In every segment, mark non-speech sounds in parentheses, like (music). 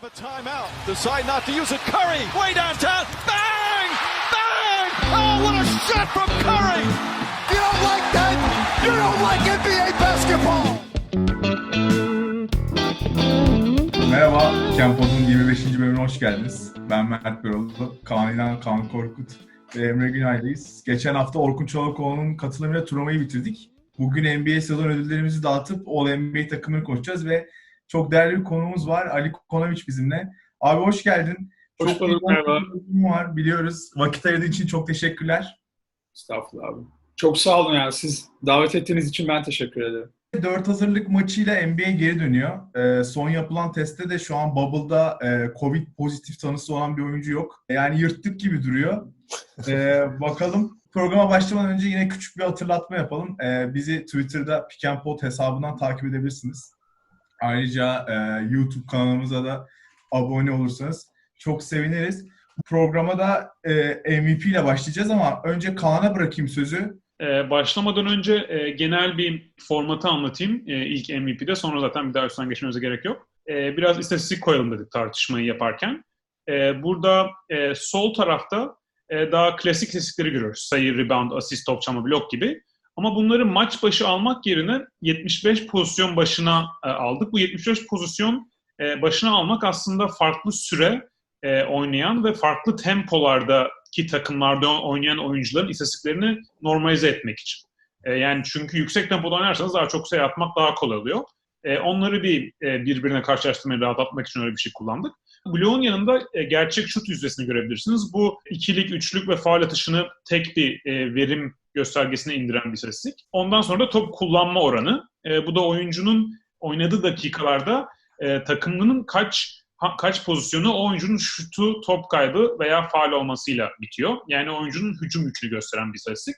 have a timeout. Decide not to use it. Curry, way downtown. Bang! Bang! Oh, what a shot from Curry! You don't like that? You don't like NBA basketball! Merhaba, Kempod'un 25. bölümüne hoş geldiniz. Ben Mert Beroğlu, Kaan İnan, Kaan Korkut ve Emre Günay'dayız. Geçen hafta Orkun Çolakoğlu'nun katılımıyla turnuvayı bitirdik. Bugün NBA sezon ödüllerimizi dağıtıp All NBA takımını konuşacağız ve çok değerli bir konuğumuz var. Ali Konoviç bizimle. Abi hoş geldin. Hoş çok bulduk, merhaba. var biliyoruz. Vakit ayırdığın için çok teşekkürler. Estağfurullah abi. Çok sağ olun yani siz davet ettiğiniz için ben teşekkür ederim. 4 hazırlık maçıyla NBA geri dönüyor. Ee, son yapılan testte de şu an Bubble'da e, Covid pozitif tanısı olan bir oyuncu yok. Yani yırttık gibi duruyor. Ee, (laughs) bakalım. Programa başlamadan önce yine küçük bir hatırlatma yapalım. Ee, bizi Twitter'da Pick Pod hesabından takip edebilirsiniz. Ayrıca e, YouTube kanalımıza da abone olursanız çok seviniriz. Programa da e, MVP ile başlayacağız ama önce Kaan'a bırakayım sözü. Ee, başlamadan önce e, genel bir formatı anlatayım e, ilk MVP'de. Sonra zaten bir daha üstten geçmemize gerek yok. E, biraz istatistik koyalım dedik tartışmayı yaparken. E, burada e, sol tarafta e, daha klasik istatistikleri görüyoruz. Sayı, rebound, asist, top çalma, blok gibi. Ama bunları maç başı almak yerine 75 pozisyon başına e, aldık. Bu 75 pozisyon e, başına almak aslında farklı süre e, oynayan ve farklı tempolardaki takımlarda oynayan oyuncuların istatistiklerini normalize etmek için. Yani çünkü yüksek tempoda oynarsanız daha çok sayı atmak daha kolay oluyor. Onları bir birbirine karşılaştırmayı rahatlatmak için öyle bir şey kullandık. Bloğun yanında gerçek şut yüzdesini görebilirsiniz. Bu ikilik, üçlük ve faal atışını tek bir verim göstergesine indiren bir istatistik. Ondan sonra da top kullanma oranı. E, bu da oyuncunun oynadığı dakikalarda e, takımının kaç kaç pozisyonu o oyuncunun şutu, top kaybı veya faal olmasıyla bitiyor. Yani oyuncunun hücum gücünü gösteren bir istatistik.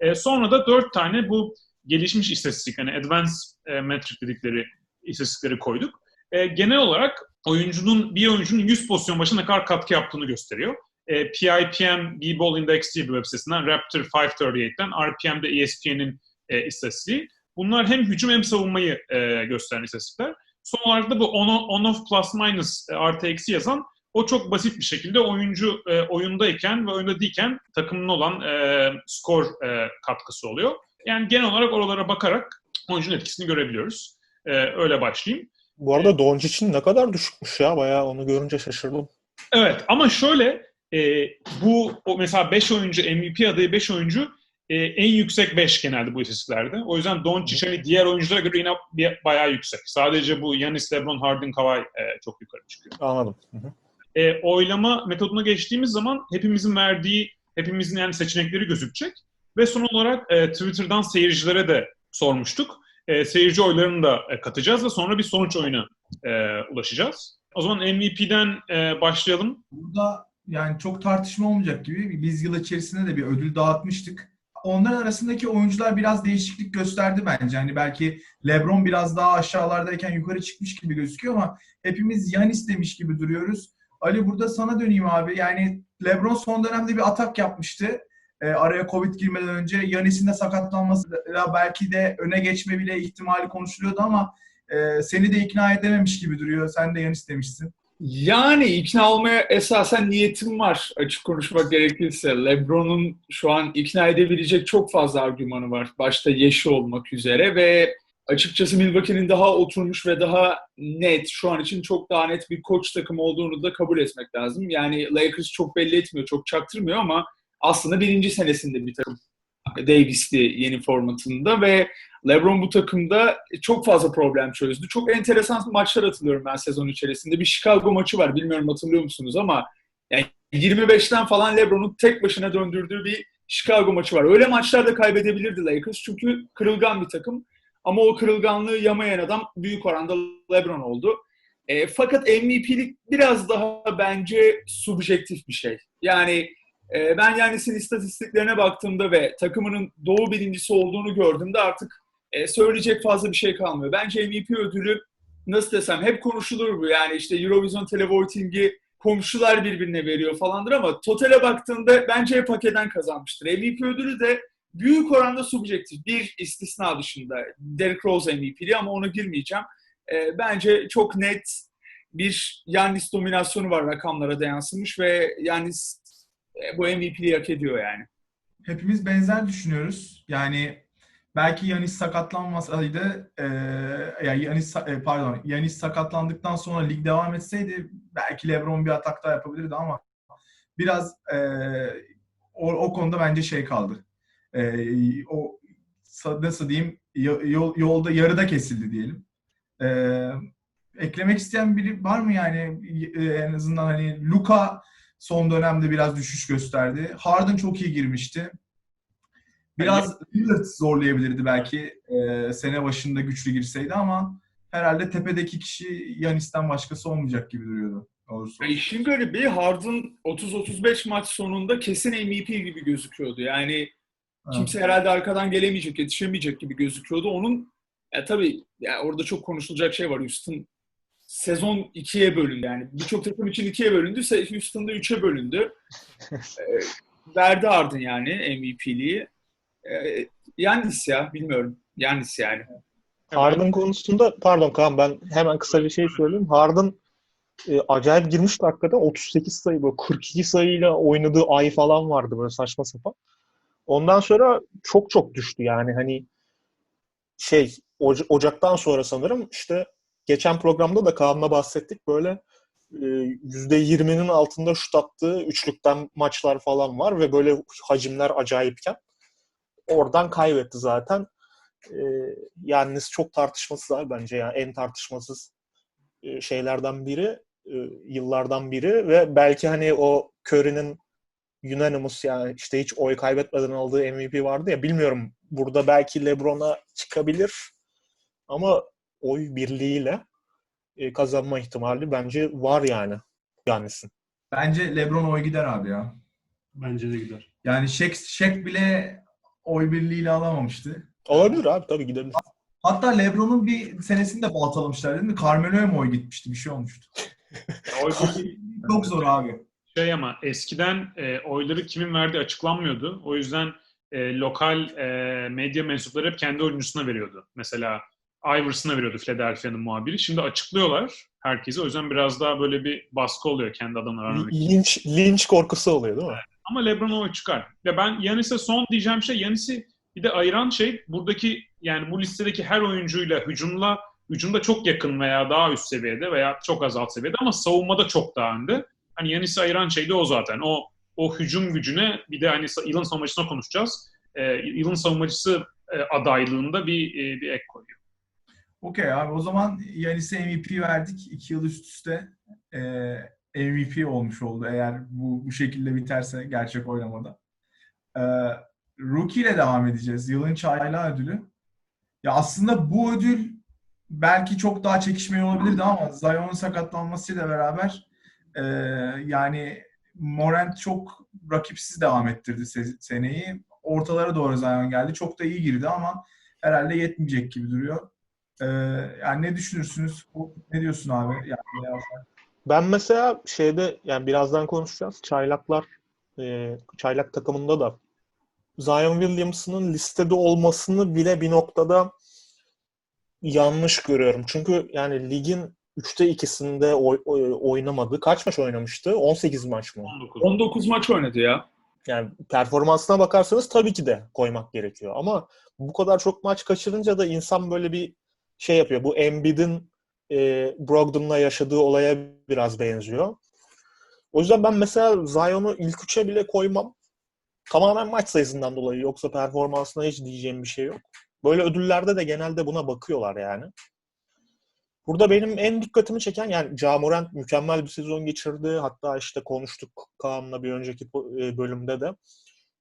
E, sonra da dört tane bu gelişmiş istatistik, hani advanced e, metric dedikleri istatistikleri koyduk. E, genel olarak oyuncunun bir oyuncunun 100 pozisyon başına ne kadar katkı yaptığını gösteriyor. E, PIPM B-Ball Index diye bir web sitesinden, Raptor 538'den, RPM'de ESPN'in e, istatistiği. Bunlar hem hücum hem savunmayı e, gösteren istatistikler. Son olarak da bu on- on-off plus minus e, artı eksi yazan o çok basit bir şekilde oyuncu e, oyundayken ve oyunda değilken takımın olan e, skor e, katkısı oluyor. Yani genel olarak oralara bakarak oyuncunun etkisini görebiliyoruz. E, öyle başlayayım. Bu arada Doncic'in ne kadar düşükmüş ya. Bayağı onu görünce şaşırdım. Evet ama şöyle e, bu o mesela 5 oyuncu MVP adayı 5 oyuncu e, en yüksek 5 genelde bu istatistiklerde. O yüzden Doncic hani diğer oyunculara göre yine bir, bayağı yüksek. Sadece bu Giannis, LeBron, Harden, Kawhi e, çok yukarı çıkıyor. Anladım. Hı hı. e, oylama metoduna geçtiğimiz zaman hepimizin verdiği, hepimizin yani seçenekleri gözükecek. Ve son olarak e, Twitter'dan seyircilere de sormuştuk. E, seyirci oylarını da e, katacağız ve sonra bir sonuç oyuna e, ulaşacağız. O zaman MVP'den e, başlayalım. Burada yani çok tartışma olmayacak gibi biz yıl içerisinde de bir ödül dağıtmıştık. Onların arasındaki oyuncular biraz değişiklik gösterdi bence. Hani belki LeBron biraz daha aşağılardayken yukarı çıkmış gibi gözüküyor ama hepimiz Yanis demiş gibi duruyoruz. Ali burada sana döneyim abi. Yani LeBron son dönemde bir atak yapmıştı. Ee, araya Covid girmeden önce Yanis'in de sakatlanmasıyla belki de öne geçme bile ihtimali konuşuluyordu ama e, seni de ikna edememiş gibi duruyor. Sen de Yanis demişsin. Yani ikna olmaya esasen niyetim var açık konuşmak gerekirse. LeBron'un şu an ikna edebilecek çok fazla argümanı var. Başta yaşı olmak üzere ve açıkçası Milwaukee'nin daha oturmuş ve daha net, şu an için çok daha net bir koç takımı olduğunu da kabul etmek lazım. Yani Lakers çok belli etmiyor, çok çaktırmıyor ama aslında birinci senesinde bir takım. Davis'ti yeni formatında ve LeBron bu takımda çok fazla problem çözdü. Çok enteresan maçlar hatırlıyorum ben sezon içerisinde. Bir Chicago maçı var. Bilmiyorum hatırlıyor musunuz ama yani 25'ten falan LeBron'un tek başına döndürdüğü bir Chicago maçı var. Öyle maçlarda kaybedebilirdi Lakers çünkü kırılgan bir takım. Ama o kırılganlığı yamayan adam büyük oranda LeBron oldu. E, fakat MVP'lik biraz daha bence subjektif bir şey. Yani e, ben Yanis'in istatistiklerine baktığımda ve takımının doğu birincisi olduğunu gördüğümde artık e, söyleyecek fazla bir şey kalmıyor. Bence MVP ödülü nasıl desem hep konuşulur bu. Yani işte Eurovision televoting'i komşular birbirine veriyor falandır ama totale baktığında bence hep hak eden kazanmıştır. MVP ödülü de büyük oranda subjektif. Bir istisna dışında. Derrick Rose MVP'li ama ona girmeyeceğim. E, bence çok net bir Yannis dominasyonu var rakamlara da yansımış ve Yannis e, bu MVP'liği hak ediyor yani. Hepimiz benzer düşünüyoruz. Yani belki Yanis sakatlanmasaydı, e, ya Yanis e, pardon, Yanis sakatlandıktan sonra lig devam etseydi belki LeBron bir atak daha yapabilirdi ama biraz e, o, o konuda bence şey kaldı. E, o nasıl diyeyim yo- yol, yolda yarıda kesildi diyelim. E, eklemek isteyen biri var mı yani E, en azından hani Luka son dönemde biraz düşüş gösterdi. Harden çok iyi girmişti. Biraz Lillard zorlayabilirdi belki e, sene başında güçlü girseydi ama herhalde tepedeki kişi Yanis'ten başkası olmayacak gibi duruyordu. Doğrusu. Ya işin garibi Harden 30-35 maç sonunda kesin MVP gibi gözüküyordu. Yani kimse herhalde arkadan gelemeyecek, yetişemeyecek gibi gözüküyordu. Onun ya tabii ya orada çok konuşulacak şey var. Houston sezon ikiye bölündü yani. Birçok takım için ikiye bölündü. Houston'da üçe bölündü. (laughs) Ee, verdi Harden yani MVP'liği. Ee, Yannis ya bilmiyorum. Yannis yani. Harden konusunda pardon Kaan ben hemen kısa bir şey söyleyeyim. Harden e, acayip girmişti hakikaten. 38 sayı böyle 42 sayıyla oynadığı ay falan vardı böyle saçma sapan. Ondan sonra çok çok düştü yani hani şey Oca- Ocak'tan sonra sanırım işte geçen programda da Kaan'la bahsettik. Böyle e, %20'nin altında şut attığı üçlükten maçlar falan var ve böyle hacimler acayipken oradan kaybetti zaten. E, Yannis çok tartışmasız bence yani en tartışmasız e, şeylerden biri e, yıllardan biri ve belki hani o Curry'nin unanimous yani işte hiç oy kaybetmeden aldığı MVP vardı ya bilmiyorum. Burada belki LeBron'a çıkabilir ama oy birliğiyle e, kazanma ihtimali bence var yani Yannis'in. Bence LeBron oy gider abi ya. Bence de gider. Yani Shaq, Shaq bile oy birliğiyle alamamıştı. Olabilir abi tabii gidebilir. Hatta LeBron'un bir senesini de baltalamışlar değil mi? Carmelo'ya mı oy gitmişti? Bir şey olmuştu. (laughs) Oy birliği- Çok zor abi. şey ama eskiden e, oyları kimin verdiği açıklanmıyordu. O yüzden e, lokal e, medya mensupları hep kendi oyuncusuna veriyordu. Mesela Iverson'a veriyordu Philadelphia'nın muhabiri. Şimdi açıklıyorlar herkese. O yüzden biraz daha böyle bir baskı oluyor kendi adamına vermemek. için. Linç, linç korkusu oluyor değil mi? Ama LeBron oy çıkar. Ve ben Yanis'e son diyeceğim şey Yanis'i bir de ayıran şey buradaki yani bu listedeki her oyuncuyla hücumla hücumda çok yakın veya daha üst seviyede veya çok az alt seviyede ama savunmada çok daha önde. Hani Yanis'i ayıran şey de o zaten. O o hücum gücüne bir de hani yılın savunmacısına konuşacağız. Ee, yılın savunmacısı e, adaylığında bir e, bir ek koyuyor. Okey abi o zaman Yanis'e MVP verdik. iki yıl üst üste e, MVP olmuş oldu eğer bu, bu şekilde biterse gerçek oylamada. E, Rookie ile devam edeceğiz. Yılın çaylağı ödülü. Ya aslında bu ödül belki çok daha çekişmeli olabilirdi ama Zion'un sakatlanmasıyla beraber e, yani Morant çok rakipsiz devam ettirdi se- seneyi. Ortalara doğru Zion geldi. Çok da iyi girdi ama herhalde yetmeyecek gibi duruyor. Ee, yani ne düşünürsünüz? Ne diyorsun abi? Yani, ya- Ben mesela şeyde yani birazdan konuşacağız. Çaylaklar e, çaylak takımında da Zion Williamson'ın listede olmasını bile bir noktada yanlış görüyorum. Çünkü yani ligin 3'te 2'sinde oy- oy- oynamadı. Kaç maç oynamıştı? 18 maç mı? 19. 19 maç oynadı ya. Yani performansına bakarsanız tabii ki de koymak gerekiyor. Ama bu kadar çok maç kaçırınca da insan böyle bir şey yapıyor. Bu Embiid'in e, Brogdon'la yaşadığı olaya biraz benziyor. O yüzden ben mesela Zion'u ilk üçe bile koymam. Tamamen maç sayısından dolayı. Yoksa performansına hiç diyeceğim bir şey yok. Böyle ödüllerde de genelde buna bakıyorlar yani. Burada benim en dikkatimi çeken yani Ja Morant mükemmel bir sezon geçirdi. Hatta işte konuştuk Kaan'la bir önceki e, bölümde de.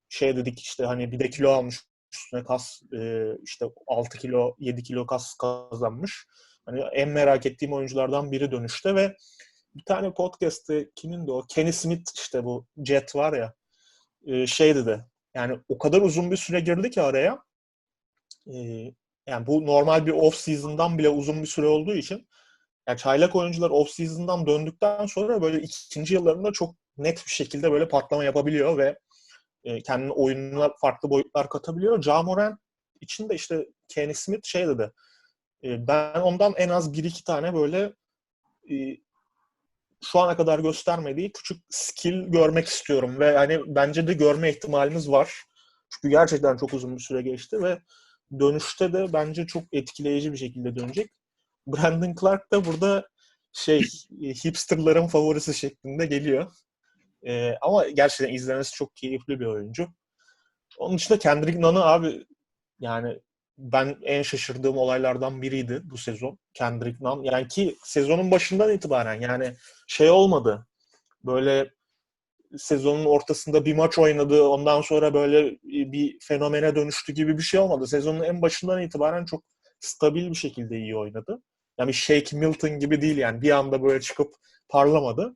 Şey dedik işte hani bir de kilo almış üstüne kas e, işte 6 kilo 7 kilo kas kazanmış. Hani en merak ettiğim oyunculardan biri dönüşte ve bir tane podcast'te kimin de o Kenny Smith işte bu Jet var ya e, şey dedi. Yani o kadar uzun bir süre girdi ki araya. E, yani bu normal bir off season'dan bile uzun bir süre olduğu için yani çaylak oyuncular off season'dan döndükten sonra böyle ikinci yıllarında çok net bir şekilde böyle patlama yapabiliyor ve e, kendine oyununa farklı boyutlar katabiliyor. Ja Morant için de işte Kenny Smith şey dedi. e, ben ondan en az bir iki tane böyle e, şu ana kadar göstermediği küçük skill görmek istiyorum ve hani bence de görme ihtimalimiz var. Çünkü gerçekten çok uzun bir süre geçti ve dönüşte de bence çok etkileyici bir şekilde dönecek. Brandon Clark da burada şey hipsterların favorisi şeklinde geliyor. Ee, ama gerçekten izlemesi çok keyifli bir oyuncu. Onun dışında Kendrick Nunn'ı abi yani ben en şaşırdığım olaylardan biriydi bu sezon. Kendrick Nunn. Yani ki sezonun başından itibaren yani şey olmadı. Böyle sezonun ortasında bir maç oynadı. Ondan sonra böyle bir fenomene dönüştü gibi bir şey olmadı. Sezonun en başından itibaren çok stabil bir şekilde iyi oynadı. Yani Shake Milton gibi değil yani. Bir anda böyle çıkıp parlamadı.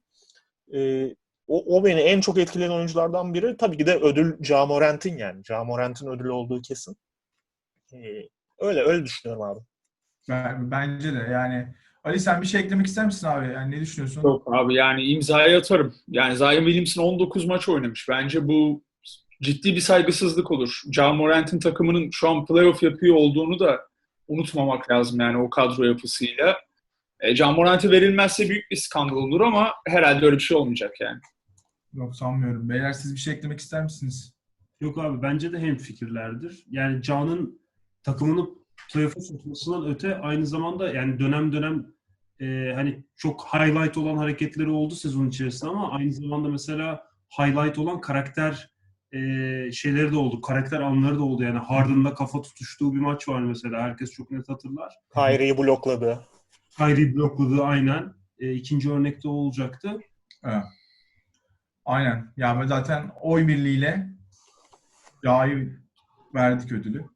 Ee, o, o beni en çok etkileyen oyunculardan biri. Tabii ki de ödül Ja Morant'in yani. Ja Morant'in ödülü olduğu kesin. Ee, öyle öyle düşünüyorum abi. Ben- Bence de yani. Ali sen bir şey eklemek ister misin abi? Yani ne düşünüyorsun? Yok abi yani imzayı atarım. Yani Zion Williamson 19 maç oynamış. Bence bu ciddi bir saygısızlık olur. Ja Morant'in takımının şu an playoff yapıyor olduğunu da unutmamak lazım yani o kadro yapısıyla. E, Ja Morant'e verilmezse büyük bir skandal olur ama herhalde öyle bir şey olmayacak yani. Yok sanmıyorum. Beyler siz bir şey eklemek ister misiniz? Yok abi bence de hem fikirlerdir. Yani Can'ın takımını playoff'a sokmasından öte aynı zamanda yani dönem dönem e, hani çok highlight olan hareketleri oldu sezon içerisinde ama aynı zamanda mesela highlight olan karakter e, şeyleri de oldu. Karakter anları da oldu. Yani Harden'la kafa tutuştuğu bir maç var mesela. Herkes çok net hatırlar. Kyrie'yi blokladı. Kyrie blokladı aynen. E, ikinci örnekte o olacaktı. Evet. Aynen. Ya ben zaten oy birliğiyle Ya'yı verdik ödülü.